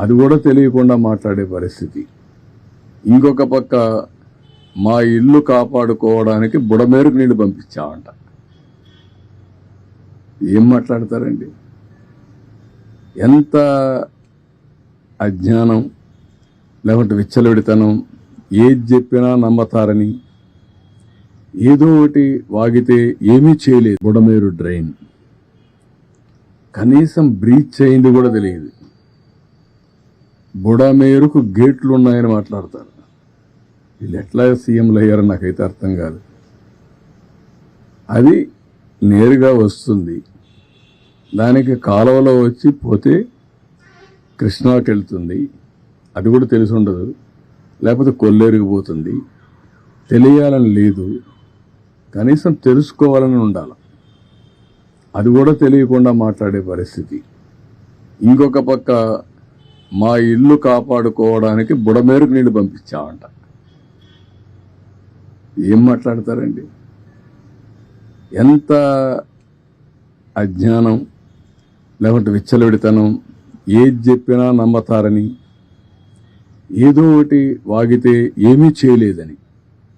అది కూడా తెలియకుండా మాట్లాడే పరిస్థితి. ఇంకొక పక్క మా ఇల్లు కాపాడుకోవడానికి బుడమేరకు నీళ్ళు పంపించామంట. ఏం మాట్లాడతారండి? ఎంత అజ్ఞానం లేకుంటే విచ్చలవిడితనం ఏది చెప్పినా నమ్మతారని ఏదో ఒకటి వాగితే ఏమీ చేయలేదు బుడమేరు డ్రైన్. కనీసం బ్రీచ్ అయింది కూడా తెలియదు. బుడమేరుకు గేట్లు ఉన్నాయని మాట్లాడతారు. వీళ్ళు ఎట్లా సీఎంలు అయ్యారని నాకైతే అర్థం కాదు. అది నేరుగా వస్తుంది. దానికి కాలువలో వచ్చి పోతే కృష్ణాకి వెళ్తుంది. అది కూడా తెలిసి ఉండదు. లేకపోతే కొల్లేరుకు పోతుంది. తెలియాలని లేదు. కనీసం తెలుసుకోవాలని ఉండాలి. అది కూడా తెలియకుండా మాట్లాడే పరిస్థితి. ఇంకొక పక్క మా ఇల్లు కాపాడుకోవడానికి బుడమేరకు నీళ్ళు పంపించామంట ఏం మాట్లాడతారండి? ఎంత అజ్ఞానం లేకుంటే విచ్చలవిడితనం ఏది చెప్పినా నమ్మతారని ఏదో ఒకటి వాగితే ఏమీ చేయలేదని.